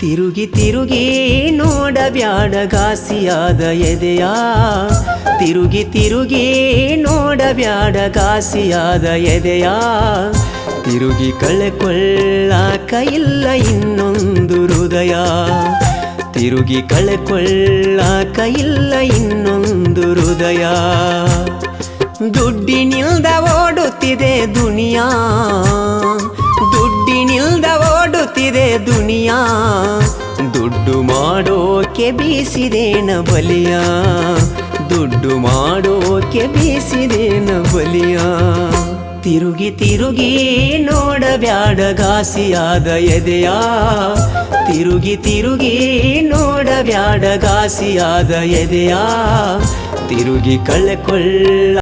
ತಿರುಗಿ ತಿರುಗಿ ನೋಡಬ್ಯಾಡ ಗಾಸಿಯಾದ ಎದೆಯ. ತಿರುಗಿ ತಿರುಗಿ ನೋಡಬ್ಯಾಡ ಗಾಸಿಯಾದ ಎದೆಯ. ತಿರುಗಿ ಕಳೆಕೊಳ್ಳಾಕ ಇಲ್ಲ ಇನ್ನೊಂದು ಹೃದಯ. ತಿರುಗಿ ಕಳೆಕೊಳ್ಳಾಕ ಇಲ್ಲ ಇನ್ನೊಂದು ಹೃದಯ. ದುಡ್ಡಿನಿಲ್ದ ಓಡುತ್ತಿದೆ ದುನಿಯಾ. ಓಡುತ್ತಿದೆ ದುನಿಯಾ. ದುಡ್ಡು ಮಾಡೋಕೆ ಬೀಸಿದೇನ ಬಲಿಯ. ದುಡ್ಡು ಮಾಡೋಕೆ ಬೀಸಿದೇನ ಬಲಿಯ. ತಿರುಗಿ ತಿರುಗಿ ನೋಡಬ್ಯಾಡ ಗಾಸಿಯಾದ ಎದೆಯ. ತಿರುಗಿ ತಿರುಗಿ ನೋಡಬ್ಯಾಡ ಗಾಸಿಯಾದ ಎದೆಯ. ತಿರುಗಿ ಕಳೆಕೊಳ್ಳ